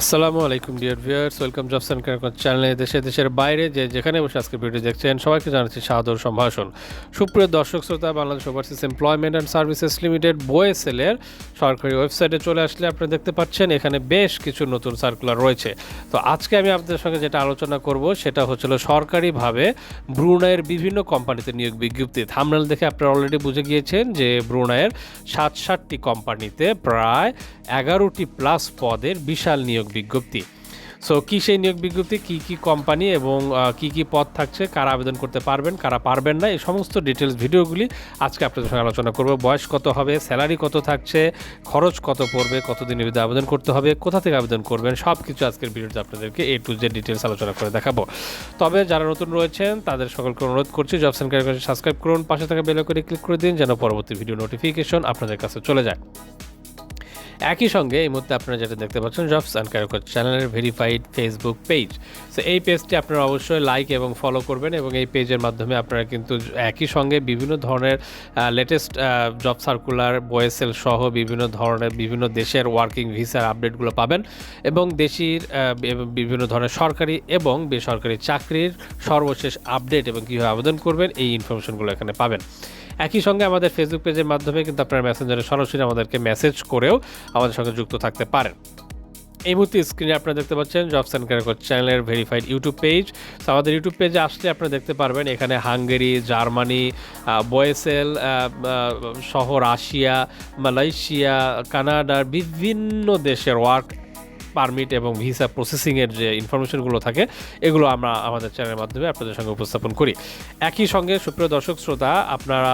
আসসালামু আলাইকুম, dear viewers. Welcome jobs and চ্যানেলে দেশে, দেশের বাইরে যে যেখানে বসে আজকে ভিডিও দেখছেন, সবাইকে জানাচ্ছি সাদর সম্ভাষণ। সুপ্রিয় দর্শক, শ্রোতা, Bangladesh overseas employment and services limited বোয়েসেলের সরকারি ওয়েবসাইটে চলে আসলে আপনারা দেখতে পাচ্ছেন, এখানে বেশ কিছু নতুন সার্কুলার রয়েছে। তো আজকে আমি আপনাদের সঙ্গে যেটা আলোচনা করব, সেটা হচ্ছিল সরকারিভাবে ব্রুনাইয়ের বিভিন্ন কোম্পানিতে নিয়োগ বিজ্ঞপ্তি। থামনেল দেখে আপনারা অলরেডি বুঝে গিয়েছেন যে ব্রুনাইয়ের সাত সাতটি কোম্পানিতে প্রায় এগারোটি প্লাস পদের বিশাল নিয়োগ বিজ্ঞপ্তি। সো কী সেই নিয়োগ বিজ্ঞপ্তি? কী কী কোম্পানি এবং কী কী পদ থাকছে? কারা আবেদন করতে পারবেন? কারা পারবেন না? এই সমস্ত ডিটেলস ভিডিওগুলি আজকে আপনাদের সঙ্গে আলোচনা করব। বয়স কত হবে? স্যালারি কত থাকছে? খরচ কত পড়বে? কতদিনের ভিতরে আবেদন করতে হবে? কোথা থেকে আবেদন করবেন? সব কিছু আজকের ভিডিওতে আপনাদেরকে এ টু জেড ডিটেলস আলোচনা করে দেখাবো। তবে যারা নতুন রয়েছেন, তাদের সকলকে অনুরোধ করছি অ্যান্ড ক্যারিয়ার সাবস্ক্রাইব করুন। পাশে থাকা বেল করে ক্লিক করে দিন, যেন পরবর্তী ভিডিও নোটিফিকেশন আপনাদের কাছে চলে যায়। একই সঙ্গে এই মুহূর্তে আপনারা যেটা দেখতে পাচ্ছেন জবস অ্যান্ড ক্যারিকট চ্যানেলের ভেরিফাইড ফেসবুক পেজ সো এই পেজটি আপনারা অবশ্যই লাইক এবং ফলো করবেন এবং এই পেজের মাধ্যমে আপনারা কিন্তু একই সঙ্গে বিভিন্ন ধরনের লেটেস্ট জব সার্কুলার বয়েসেল সহ বিভিন্ন ধরনের, বিভিন্ন দেশের ওয়ার্কিং ভিসার আপডেটগুলো পাবেন এবং দেশির বিভিন্ন ধরনের সরকারি এবং বেসরকারি চাকরির সর্বশেষ আপডেট এবং কীভাবে আবেদন করবেন, এই ইনফরমেশনগুলো এখানে পাবেন। একই সঙ্গে আমাদের ফেসবুক পেজের মাধ্যমে কিন্তু আপনারা মেসেঞ্জারে সরাসরি আমাদেরকে মেসেজ করেও আমাদের সঙ্গে যুক্ত থাকতে পারেন। এই মুহূর্তে স্ক্রিনে আপনারা দেখতে পাচ্ছেন জবস অ্যান্ড ক্যারিকট চ্যানেলের ভেরিফাইড ইউটিউব পেজ তো আমাদের ইউটিউব পেজে আসলে আপনারা দেখতে পারবেন এখানে হাঙ্গেরি জার্মানি বয়েসেল সহ রাশিয়া মালয়েশিয়া কানাডার বিভিন্ন দেশের ওয়ার্ক পারমিট এবং ভিসা প্রসেসিংয়ের যে ইনফরমেশনগুলো থাকে, এগুলো আমরা আমাদের চ্যানেলের মাধ্যমে আপনাদের সঙ্গে উপস্থাপন করি। একই সঙ্গে সুপ্রিয় দর্শক, শ্রোতা, আপনারা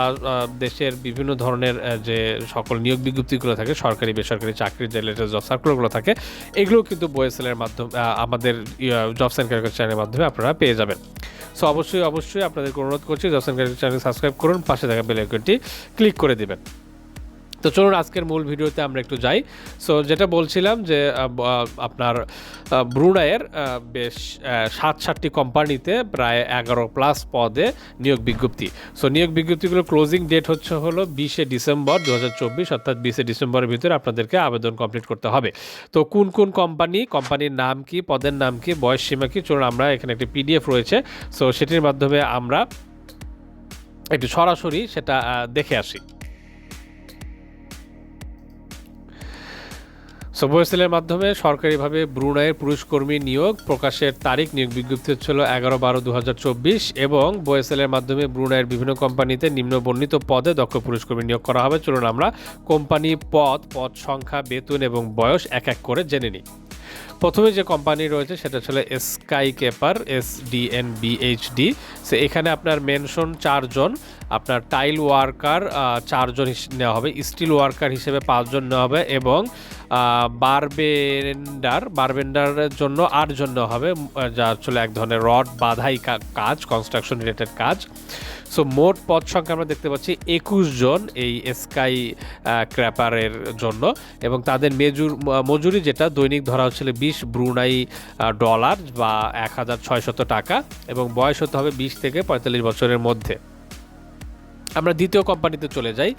দেশের বিভিন্ন ধরনের যে সকল নিয়োগ বিজ্ঞপ্তিগুলো থাকে, সরকারি, বেসরকারি চাকরির যে লেটেস্ট জব সার্কুলারগুলো থাকে এগুলো কিন্তু বয়েসেলের মাধ্যমে আমাদের অ্যান্ড ক্যারিয়ার চ্যানেলের মাধ্যমে আপনারা পেয়ে যাবেন। সো অবশ্যই অবশ্যই আপনাদেরকে অনুরোধ করছি অ্যান্ড ক্যারিয়ার চ্যানেল সাবস্ক্রাইব করুন, পাশে থাকা বেল আইকনটি ক্লিক করে দিবেন। তো চলুন আজকের মূল ভিডিওতে আমরা একটু যাই। সো যেটা বলছিলাম যে আপনার ব্রুনাইয়ের বেশ সাত সাতটি কোম্পানিতে প্রায় এগারো প্লাস পদে নিয়োগ বিজ্ঞপ্তি। সো নিয়োগ বিজ্ঞপ্তিগুলো ক্লোজিং ডেট হচ্ছে হলো বিশে ডিসেম্বর দু হাজার চব্বিশ, অর্থাৎ বিশে ডিসেম্বরের ভিতরে আপনাদেরকে আবেদন কমপ্লিট করতে হবে। তো, কোন কোন কোম্পানি, কোম্পানির নাম কি, পদের নাম কি, বয়স সীমা কি, চলুন আমরা এখানে একটি পিডিএফ রয়েছে। সো সেটির মাধ্যমে আমরা একটু সরাসরি সেটা দেখে আসি। সবওয়েসেলের মাধ্যমে সরকারিভাবে ব্রুনাইয়ের পুরুষকর্মী নিয়োগ প্রকাশের তারিখ নিয়োগ বিজ্ঞপ্তি হচ্ছিল এগারো বারো দু এবং বয়েসেলের মাধ্যমে ব্রুনাইয়ের বিভিন্ন কোম্পানিতে নিম্ন বর্ণিত পদে দক্ষ পুরুষকর্মী নিয়োগ করা হবে। চলুন আমরা কোম্পানি পদ পদ সংখ্যা, বেতন এবং বয়স এক এক করে জেনে নিই। প্রথমে যে কোম্পানি রয়েছে সেটা ছিল sky কেপার S D N BHD সে এখানে আপনার মেনশন চারজন, আপনার টাইল ওয়ার্কার চারজন নেওয়া হবে। স্টিল ওয়ার্কার হিসেবে পাঁচজন নেওয়া হবে এবং বারবেন্ডার বারবেন্ডারের জন্য আটজন জন্য হবে যা আসলে এক ধরনের রড বাধাই কাজ কনস্ট্রাকশন রিলেটেড কাজ। সো মোট পদ সংখ্যা আমরা দেখতে পাচ্ছি একুশ জন এই স্কাই ক্র্যাপারের জন্য এবং তাদের মেজুর মজুরি যেটা দৈনিক ধরা হচ্ছিল বিশ ব্রুনাই ডলার বা এক হাজার ছয়শত টাকা এবং বয়স হতে হবে বিশ থেকে পঁয়তাল্লিশ বছরের মধ্যে। আমরা দ্বিতীয় কোম্পানিতে চলে যাই।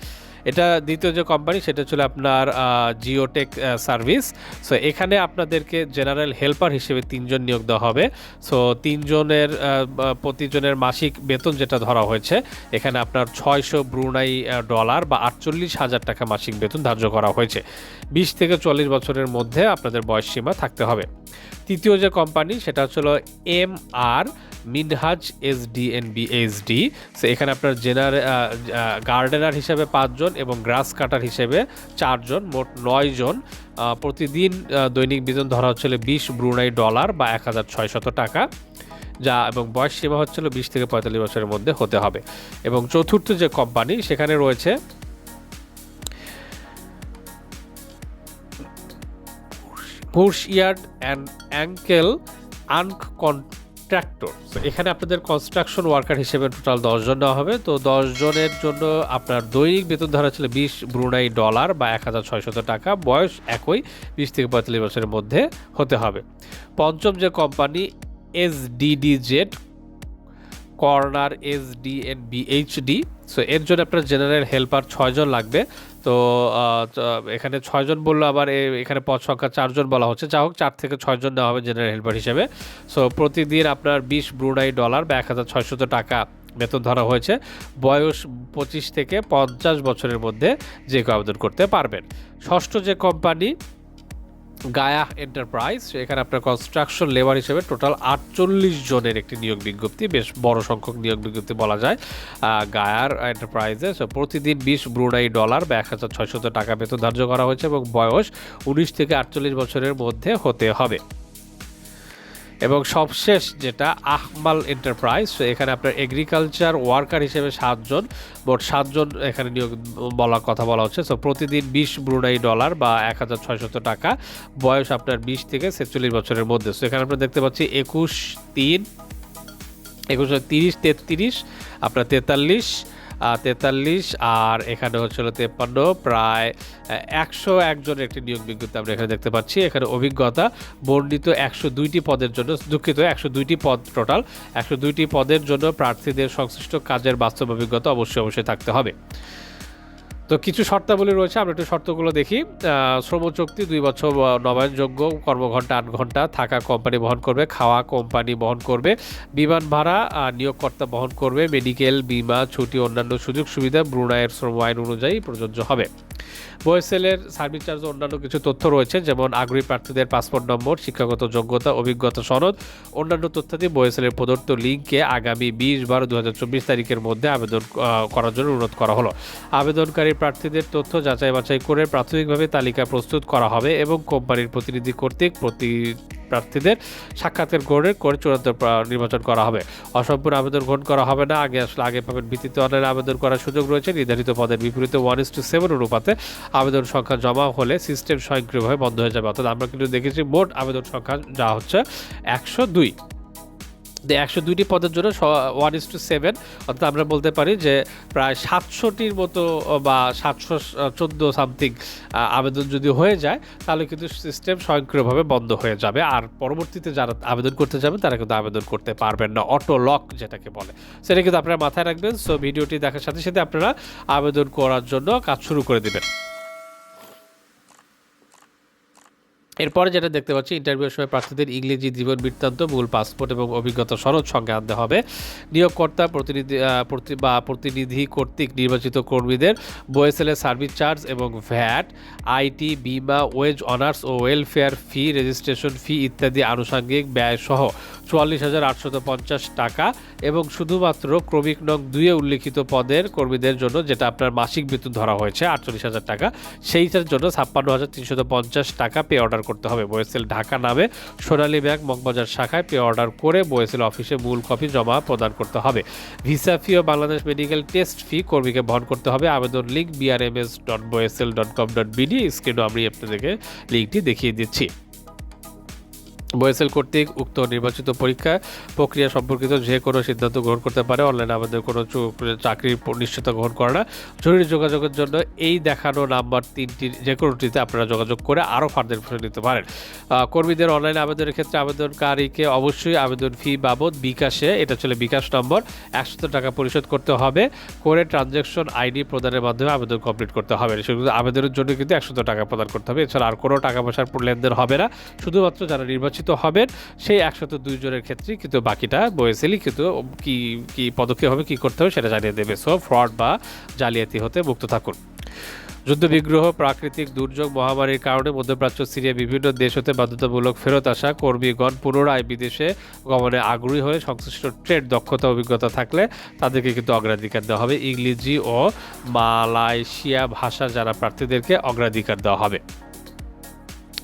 এটা দ্বিতীয় যে কোম্পানি সেটা ছিল আপনার জিওটেক সার্ভিস সো এখানে আপনাদেরকে জেনারেল হেল্পার হিসেবে তিনজন নিয়োগ দেওয়া হবে। সো তিনজনের প্রতিজনের মাসিক বেতন যেটা ধরা হয়েছে, এখানে আপনার ছয়শো ব্রুনাই ডলার বা আটচল্লিশ হাজার টাকা মাসিক বেতন ধার্য করা হয়েছে। বিশ থেকে চল্লিশ বছরের মধ্যে আপনাদের বয়স সীমা থাকতে হবে। তৃতীয় যে কোম্পানি সেটা হচ্ছিল M R Minhaj S D N B S D so এখানে আপনার জেনার গার্ডেনার হিসেবে পাঁচজন এবং গ্রাস কাটার হিসেবে চারজন, মোট নয় জন প্রতিদিন দৈনিক বেতন ধরা হচ্ছিল বিশ ব্রুনাই ডলার বা এক হাজার ছয়শত টাকা, যা এবং বয়স সীমা হচ্ছিল বিশ থেকে পঁয়তাল্লিশ বছরের মধ্যে হতে হবে। এবং চতুর্থ যে কোম্পানি সেখানে রয়েছে ইয়ার্ড অ্যান্ড অ্যাঙ্কেল আনক কন্ট্রাক্টর এখানে আপনাদের কনস্ট্রাকশন ওয়ার্কার হিসেবে টোটাল দশজন নেওয়া হবে। তো দশ জনের জন্য আপনার দৈনিক বেতন ধরা ছিল বিশ ব্রুনাই ডলার বা এক হাজার ছয়শত টাকা। বয়স একই বিশ থেকে পঁয়তাল্লিশ বছরের মধ্যে হতে হবে। পঞ্চম যে company S DD Z corner S D N BHD so এর জন্য আপনার জেনারেল হেল্পার ছয়জন লাগবে। তো এখানে ছয়জন বলল আবার এখানে পদ সংখ্যা চারজন বলা হচ্ছে। যা হোক, চার থেকে ছয়জন নেওয়া হবে জেনারেল হেল্পার হিসেবে। সো প্রতিদিন আপনার বিশ ব্রুনাই ডলার বা এক হাজার ছয়শত টাকা বেতন ধরা হয়েছে। বয়স পঁচিশ থেকে পঞ্চাশ বছরের মধ্যে যে কেউ আবেদন করতে পারবেন। ষষ্ঠ যে কোম্পানি গায়া এন্টারপ্রাইজ, এখানে আপনার কনস্ট্রাকশন লেবার হিসেবে টোটাল আটচল্লিশ জনের একটি নিয়োগ বিজ্ঞপ্তি, বেশ বড় সংখ্যক নিয়োগ বিজ্ঞপ্তি বলা যায়। গায়ার এন্টারপ্রাইজে প্রতিদিন বিশ ব্রুনাই ডলার বা এক হাজার ছয়শত টাকা বেতন ধার্য করা হয়েছে এবং বয়স উনিশ থেকে আটচল্লিশ বছরের মধ্যে হতে হবে। এবং সবশেষ যেটা, আহমাল এন্টারপ্রাইজ এখানে আপনার এগ্রিকালচার ওয়ার্কার হিসেবে সাতজন, মোট সাতজন এখানে নিয়োগ বলার কথা বলা হচ্ছে। সো প্রতিদিন বিশ ব্রুনাই ডলার বা এক হাজার ছয়শত টাকা, বয়স আপনার বিশ থেকে ছেচল্লিশ বছরের মধ্যে। সো এখানে আমরা দেখতে পাচ্ছি একুশ তিন, একুশ তিরিশ তেত্রিশ, আপনার তেতাল্লিশ তেতাল্লিশ, আর এখানে হচ্ছিল তেপ্পান্ন, প্রায় একশো একজনের একটি নিয়োগ বিজ্ঞপ্তি আমরা এখানে দেখতে পাচ্ছি। এখানে অভিজ্ঞতা, বর্ণিত একশো দুইটি পদের জন্য, দুঃখিত, একশো দুইটি পদ টোটাল একশো দুইটি পদের জন্য প্রার্থীদের সংশ্লিষ্ট কাজের বাস্তব অভিজ্ঞতা অবশ্যই অবশ্যই থাকতে হবে। তো কিছু শর্তাবলী রয়েছে, আমরা একটু শর্তগুলো দেখি। শ্রম চুক্তি, দুই বছর নবায়নযোগ্য কর্মঘণ্টা, আট ঘণ্টা থাকা কোম্পানি বহন করবে, খাওয়া কোম্পানি বহন করবে, বিমান ভাড়া নিয়োগকর্তা বহন করবে, মেডিকেল, বিমা, ছুটি, অন্যান্য সুযোগ সুবিধা ব্রুনাইয়ের শ্রম আইন অনুযায়ী প্রযোজ্য হবে। বয়েসেলের সার্ভিস চার্জ অন্যান্য কিছু তথ্য রয়েছে, যেমন আগ্রহী প্রার্থীদের পাসপোর্ট নম্বর, শিক্ষাগত যোগ্যতা, অভিজ্ঞতা সনদ। অন্যান্য তথ্যাদি বয়েসেলের প্রদত্ত লিঙ্কে আগামী বিশ বারো দু তারিখের মধ্যে আবেদন করার জন্য অনুরোধ করা হলো। আবেদনকারী প্রার্থীদের তথ্য যাচাই বাছাই করে প্রাথমিকভাবে তালিকা প্রস্তুত করা হবে এবং কোম্পানির প্রতিনিধি কর্তৃক প্রতি প্রার্থীদের সাক্ষাতের গড়ে করে চূড়ান্ত নির্বাচন করা হবে। অসম্পূর্ণ আবেদন গ্রহণ করা হবে না। আগে আসলে আগে পাবেন ভিত্তিতে অনলাইনে আবেদন করার সুযোগ রয়েছে। নির্ধারিত পদের বিপরীতে ওয়ান ইস টু সেভেন অনুপাতে আবেদন সংখ্যা জমা হলে সিস্টেম স্বয়ংক্রিয়ভাবে বন্ধ হয়ে যাবে। অর্থাৎ আমরা কিন্তু দেখেছি মোট আবেদন সংখ্যা যা হচ্ছে একশো দুই। একশো দুইটি পদের জন্য ওয়ান ইস টু সেভেন অর্থাৎ আমরা বলতে পারি যে প্রায় সাতশোটির মতো বা সাতশো চোদ্দ সামথিং আবেদন যদি হয়ে যায়, তাহলে কিন্তু সিস্টেম স্বয়ংক্রিয়ভাবে বন্ধ হয়ে যাবে। আর পরবর্তীতে যারা আবেদন করতে যাবেন, তারা কিন্তু আবেদন করতে পারবেন না। অটো লক যেটাকে বলে। সেটা কিন্তু আপনারা মাথায় রাখবেন। সো ভিডিওটি দেখার সাথে সাথে আপনারা আবেদন করার জন্য কাজ শুরু করে দিবেন। এরপরে যেটা দেখতে পাচ্ছি ইন্টারভিউর সময় প্রার্থীদের ইংরেজি জীবন বৃত্তান্ত মূল পাসপোর্ট এবং অভিজ্ঞতা সনদ সঙ্গে আনতে হবে। নিয়োগকর্তা, প্রতিনিধি বা প্রতিনিধি কর্তৃক নির্বাচিত কর্মীদের বয়েসেলের সার্ভিস চার্জ এবং ভ্যাট আইটি বিমা ওয়েজ অনার্স ও ওয়েলফেয়ার ফি রেজিস্ট্রেশন ফি ইত্যাদি আনুষঙ্গিক ব্যয় সহ চুয়াল্লিশ হাজার আটশত পঞ্চাশ টাকা এবং শুধুমাত্র ক্রমিক নং দুইয়ে উল্লিখিত পদের কর্মীদের জন্য যেটা আপনার মাসিক বেতন ধরা হয়েছে, আটচল্লিশ হাজার টাকা, সেইটার জন্য ছাপ্পান্ন হাজার তিনশত পঞ্চাশ টাকা পে অর্ডার করতে হবে। বয়েসেল ঢাকা নামে সোনালী ব্যাংক মগবাজার শাখায় পে অর্ডার করে বয়েসেল অফিসে মূল কপি জমা প্রদান করতে হবে। ভিসা ফি ও বাংলাদেশ মেডিকেল টেস্ট ফি কর্মীকে বহন করতে হবে। আবেদন link BRMS dot BOESL dot com dot BD স্ক্রিনে আমি আপনাদেরকে লিঙ্কটি দেখিয়ে দিচ্ছি। বয়েসেল কর্তৃক উক্ত নির্বাচিত পরীক্ষা প্রক্রিয়া সম্পর্কিত যে কোনো সিদ্ধান্ত গ্রহণ করতে পারে। অনলাইনে আমাদের কোনো চাকরির নিশ্চয়তা গ্রহণ করে না। জরুরি যোগাযোগের জন্য এই দেখানো নাম্বার তিনটির যে কোনোটিতে আপনারা যোগাযোগ করে আরও ফার্দার ইনফরমেশন নিতে পারেন। কর্মীদের অনলাইন আবেদনের ক্ষেত্রে আবেদনকারীকে অবশ্যই আবেদন ফি বাবদ বিকাশে, এটা ছিল বিকাশ নম্বর একশো টাকা পরিশোধ করতে হবে। করে ট্রানজ্যাকশন আইডি প্রদানের মাধ্যমে আবেদন কমপ্লিট করতে হবে। শুধু আবেদনের জন্য কিন্তু একশো টাকা প্রদান করতে হবে। এছাড়া আর কোনো টাকা পয়সার লেনদেন হবে না। শুধুমাত্র যারা নির্বাচিত হবেন। সেই একশত দুই জনের ক্ষেত্রেই কিন্তু বাকিটা বয়েসেলি কিন্তু কি কি পদক্ষেপ হবে, কি করতে হবে সেটা জানিয়ে দেবে। সো ফ্রড বা জালিয়াতি হতে মুক্ত থাকুন। যুদ্ধবিগ্রহ, প্রাকৃতিক দুর্যোগ, মহামারীর কারণে মধ্যপ্রাচ্য সিরিয়া বিভিন্ন দেশ হতে বাধ্যতামূলক ফেরত আসা কর্মীগণ পুনরায় বিদেশে গমনে আগ্রহী হয়ে সংশ্লিষ্ট ট্রেড দক্ষতা, অভিজ্ঞতা থাকলে তাদেরকে কিন্তু অগ্রাধিকার দেওয়া হবে। ইংরেজি ও মালয়েশিয়া ভাষা যারা প্রার্থীদেরকে অগ্রাধিকার দেওয়া হবে।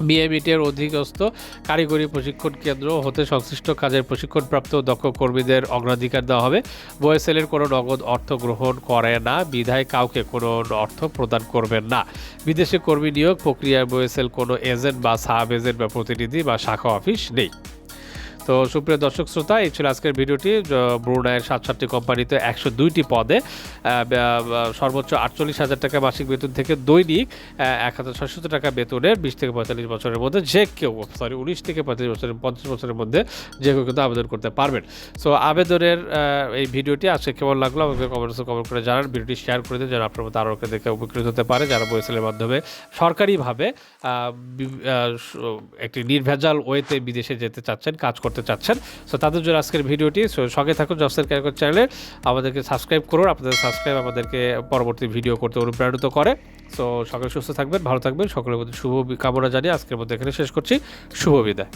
বিএমইটের অধীনস্থ কারিগরি প্রশিক্ষণ কেন্দ্র হতে সংশ্লিষ্ট কাজের প্রশিক্ষণপ্রাপ্ত দক্ষ কর্মীদের অগ্রাধিকার দেওয়া হবে। বয়েসেলের কোনো নগদ অর্থ গ্রহণ করে না। বিধায় কাউকে কোনো অর্থ প্রদান করবেন না। বিদেশে কর্মী নিয়োগ প্রক্রিয়ায় বয়েসেল কোনো এজেন্ট বা সাব এজেন্ট বা প্রতিনিধি বা শাখা অফিস নেই। তো সুপ্রিয় দর্শক শ্রোতা, এই ছিল আজকের ভিডিওটি ব্রুনাইয়ের সাত সাতটি কোম্পানিতে একশো দুইটি পদে সর্বোচ্চ আটচল্লিশ হাজার টাকা মাসিক বেতন থেকে দৈনিক এক হাজার ছয়শত টাকা বেতনের বিশ থেকে পঁয়তাল্লিশ বছরের মধ্যে যে কেউ সরি উনিশ থেকে পঁয়তাল্লিশ বছরের, পঞ্চাশ বছরের মধ্যে যে কেউ কিন্তু আবেদন করতে পারবেন। সো আবেদনের এই ভিডিওটি আজকে কেমন লাগল আমাকে কমেন্টসে কমেন্ট করে জানান, ভিডিওটি শেয়ার করে দিন, যেন আপনার মতো আরও দেখে উপকৃত হতে পারে, যারা বইসেলের মাধ্যমে সরকারিভাবে একটি নির্ভেজাল ওয়েতে বিদেশে যেতে চাচ্ছেন, কাজ করতে চাচ্ছেন। সো তাদের জন্য আজকের ভিডিওটি সো সঙ্গে থাকুন জবসের ক্যারিকর চ্যানেলে আমাদেরকে সাবস্ক্রাইব করুন, আপনাদের সাবস্ক্রাইব আমাদেরকে পরবর্তী ভিডিও করতে অনুপ্রাণিত করে। সো সকলে সুস্থ থাকবেন, ভালো থাকবেন, সকলের মধ্যে শুভ কামনা জানিয়ে আজকের মধ্যে এখানে শেষ করছি। শুভ বিদায়।